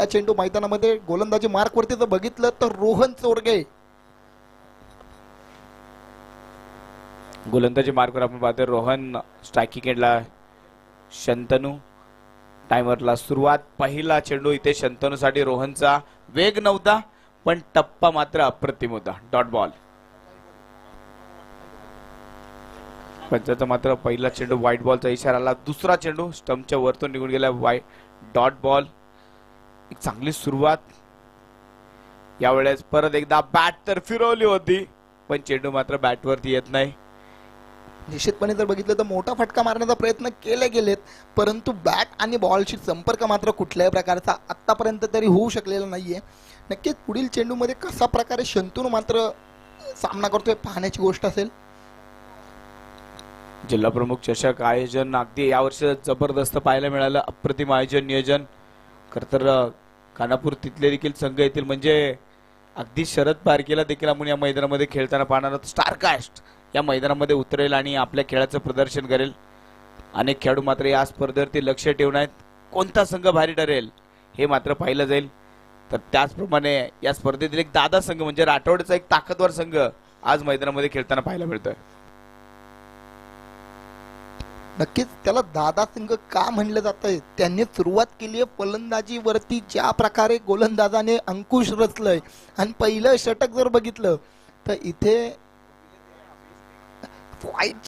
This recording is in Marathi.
या चेंडू मैदानामध्ये गोलंदाजी मार्कवरती जर बघितलं तर रोहन चोरगे. गोलंदाजी मार्कवर आपण पाहतोय रोहन स्ट्रायकिंग एंडला शंतनू टायमरला सुरुवात. पहिला चेंडू इथे शंतनूसाठी रोहनचा. वेग नव्हता पण टप्पा मात्र अप्रतिम होता. डॉट बॉल पंचाचा मात्र पहिला चेंडू व्हाईट बॉलचा इशारा आला. दुसरा चेंडू स्टंपच्या वरतून निघून गेला. व्हाईट डॉट बॉल एक चांगली सुरुवात. यावेळेस परत एकदा बॅट तर फिरवली होती पण चेंडू मात्र बॅटवरती येत नाही. निश्चितपणे जर बघितलं तर मोठा फटका मारण्याचा प्रयत्न केले गेलेत परंतु बॅट आणि बॉलशी संपर्क मात्र कुठल्याही प्रकारचा आतापर्यंत तरी होऊ शकलेला नाहीये. नक्कीच पुढील चेंडूमध्ये कसा प्रकारे शंतून मात्र सामना करतोय पाहण्याची गोष्ट असेल. जिल्हा प्रमुख चषक आयोजन अगदी यावर्षी जबरदस्त पाहायला मिळालं. अप्रतिम आयोजन नियोजन. खरं तर खानापूर तिथले देखील संघ येतील. म्हणजे अगदी शरद पारखेला देखील आपण या मैदानामध्ये खेळताना पाहणार आहोत. स्टारकास्ट या मैदानामध्ये उतरेल आणि आपल्या खेळाचं प्रदर्शन करेल. अनेक खेळाडू मात्र या स्पर्धेवरती लक्ष ठेवून आहेत. कोणता संघ भारी ठरेल हे मात्र पाहिलं जाईल. तर त्याचप्रमाणे या स्पर्धेतील एक दादा संघ म्हणजे राठोडचा एक ताकदवर संघ आज मैदानामध्ये खेळताना पाहायला मिळतोय. नक्कीच त्याला दादा संघ का म्हणलं जातंय? त्यांनी सुरुवात केली आहे फलंदाजीवरती ज्या प्रकारे गोलंदाजाने अंकुश रचलंय. आणि पहिलं षटक जर बघितलं तर इथे वाईट